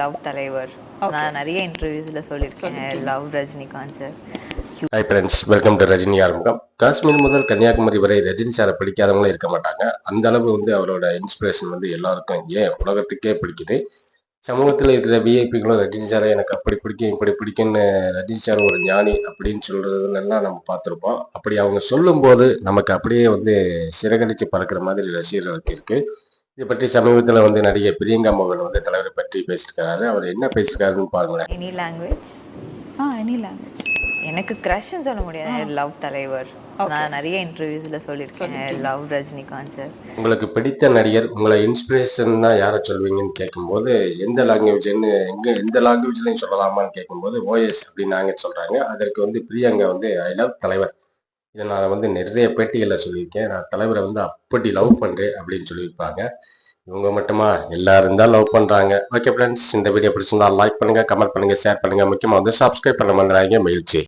Love தலைவர். நான் நிறைய இன்டர்வியூஸ்ல சொல்லியிருக்கேன். Love Rajinikanth sir. Hi friends welcome to Rajini ஆரம்பம் காஷ்மீர் முதல் கன்னியாகுமரி வரை ரஜினி சாரை பிடிக்காதவங்களும் இருக்க மாட்டாங்க. அந்த அளவு வந்து அவரோட இன்ஸ்பிரேஷன் வந்து எல்லாருக்கும் ஏன் உலகத்துக்கே பிடிக்குது. சமூகத்தில் இருக்கிற விஐபிகளும் ரஜினி சாரை எனக்கு அப்படி பிடிக்கும் இப்படி பிடிக்கும்னு ரஜினி சார் ஒரு ஞானி அப்படின்னு சொல்றதுலாம் நம்ம பார்த்துருப்போம். அப்படி அவங்க சொல்லும்போது நமக்கு அப்படியே வந்து சிறகடிச்சு பறக்கிற மாதிரி ரசிகர்களுக்கு இருக்கு. இதை பற்றி சமீபத்தில் வந்து நடிகை பிரியங்கா மோகன் வந்து தலைவரை பற்றி பேசியிருக்காரு அவர் என்ன பேசியிருக்காருன்னு பாருங்களேன். Any language ah any language எனக்கு க்ரஷ்ன்னு சொல்ல முடியாது. லவ் தலைவர். நான் நிறைய இன்டர்வியூஸ்ல சொல்லியிருக்கேன். லவ் ரஜினிகாந்த் சார் உங்களுக்கு பிடித்த நடிகர் உங்களை இன்ஸ்பிரேஷன் தான் யாரை சொல்வீங்கன்னு கேட்கும்போது எந்த லாங்குவேஜ்னு எங்க எந்த லாங்குவேஜ்லையும் சொல்லலாமான்னு கேட்கும்போது ஓஎஸ் அப்படின்னு நாங்க சொல்றாங்க. அதற்கு வந்து பிரியங்கா வந்து ஐ லவ் தலைவர். இதை நான் வந்து நிறைய பேட்டிகளில் சொல்லியிருக்கேன். நான் தலைவரை வந்து அப்படி லவ் பண்ணுறேன் அப்படின்னு சொல்லியிருப்பாங்க. இவங்க மட்டுமா? எல்லாரும் தான் லவ் பண்ணுறாங்க ஓகே ஃப்ரெண்ட்ஸ் இந்த வீடியோ பிடிச்சிருந்தா லைக் பண்ணுங்க கமெண்ட் பண்ணுங்க ஷேர் பண்ணுங்க. முக்கியமாக வந்து சப்ஸ்கிரைப் பண்ண மறந்துடாதீங்க. மகிழ்ச்சி.